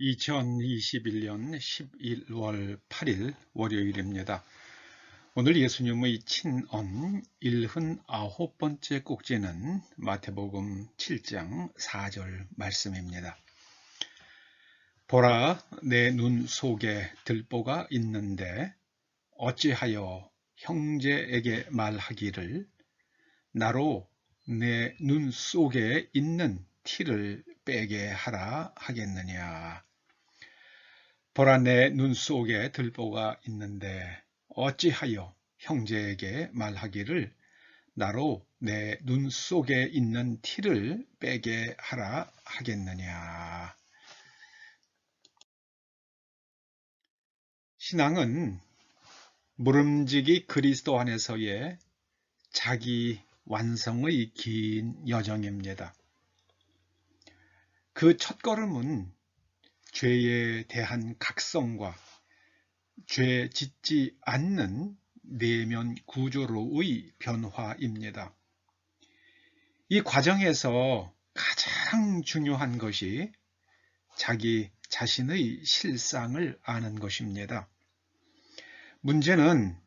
2021년 11월 8일 월요일입니다. 오늘 예수님의 친언 79번째 꼭지는 마태복음 7장 4절 말씀입니다. 보라 내 눈 속에 들보가 있는데 어찌하여 형제에게 말하기를 나로 내 눈 속에 있는 티를 빼게 하라 하겠느냐. 보라 내 눈 속에 들보가 있는데 어찌하여 형제에게 말하기를 나로 내 눈 속에 있는 티를 빼게 하라 하겠느냐. 신앙은 무름지기 그리스도 안에서의 자기 완성의 긴 여정입니다. 그 첫걸음은 죄에 대한 각성과 죄 짓지 않는 내면 구조로의 변화입니다. 이 과정에서 가장 중요한 것이 자기 자신의 실상을 아는 것입니다. 문제는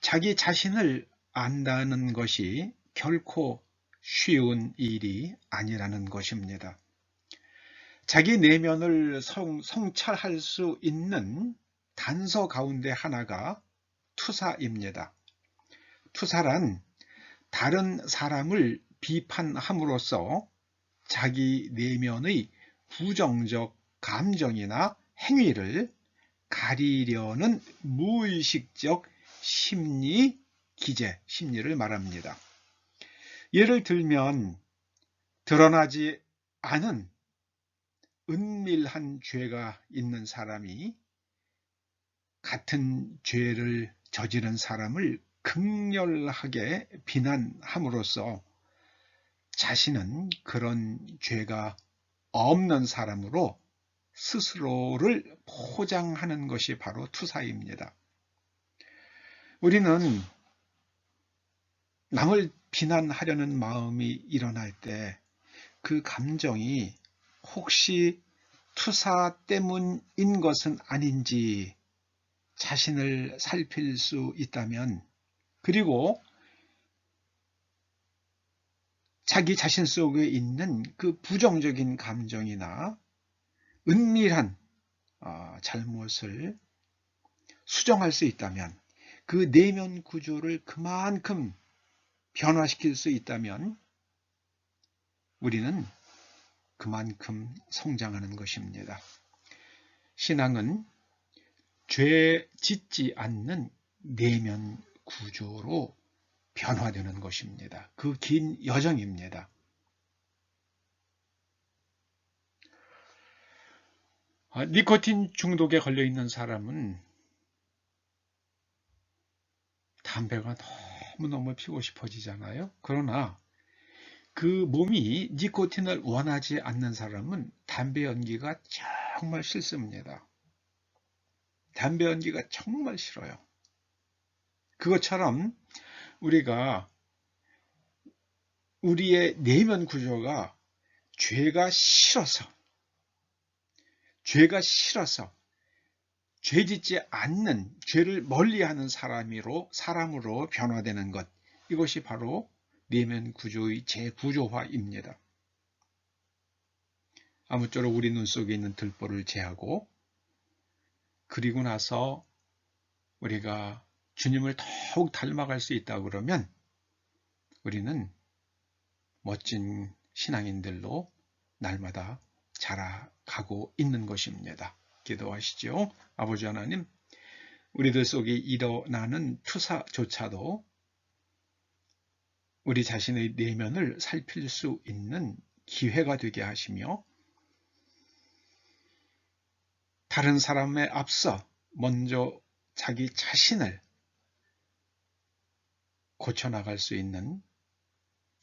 자기 자신을 안다는 것이 결코 쉬운 일이 아니라는 것입니다. 자기 내면을 성, 성찰할 수 있는 단서 가운데 하나가 투사입니다. 투사란 다른 사람을 비판함으로써 자기 내면의 부정적 감정이나 행위를 가리려는 무의식적 심리 기재, 심리를 말합니다. 예를 들면 드러나지 않은 은밀한 죄가 있는 사람이 같은 죄를 저지른 사람을 극렬하게 비난함으로써 자신은 그런 죄가 없는 사람으로 스스로를 포장하는 것이 바로 투사입니다. 우리는 남을 비난하려는 마음이 일어날 때 그 감정이 혹시 투사 때문인 것은 아닌지 자신을 살필 수 있다면 그리고 자기 자신 속에 있는 그 부정적인 감정이나 은밀한 어, 잘못을 수정할 수 있다면 그 내면 구조를 그만큼 변화시킬 수 있다면 우리는 그만큼 성장하는 것입니다. 신앙은 죄 짓지 않는 내면 구조로 변화되는 것입니다. 그 긴 여정입니다. 아, 니코틴 중독에 걸려 있는 사람은 담배가 너무너무 피고 싶어지잖아요. 그러나 그 몸이 니코틴을 원하지 않는 사람은 담배 연기가 정말 싫습니다. 담배 연기가 정말 싫어요. 그것처럼 우리가 우리의 내면 구조가 죄가 싫어서 죄가 싫어서 죄 짓지 않는 죄를 멀리하는 사람으로 사람으로 변화되는 것 이것이 바로 내면 구조의 재구조화입니다. 아무쪼록 우리 눈 속에 있는 들보를 제하고 그리고 나서 우리가 주님을 더욱 닮아갈 수 있다 그러면 우리는 멋진 신앙인들로 날마다 자라가고 있는 것입니다. 기도하시죠. 아버지 하나님, 우리들 속에 일어나는 투사조차도 우리 자신의 내면을 살필 수 있는 기회가 되게 하시며 다른 사람에 앞서 먼저 자기 자신을 고쳐나갈 수 있는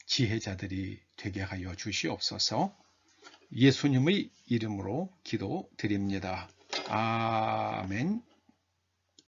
지혜자들이 되게 하여 주시옵소서 예수님의 이름으로 기도드립니다. 아멘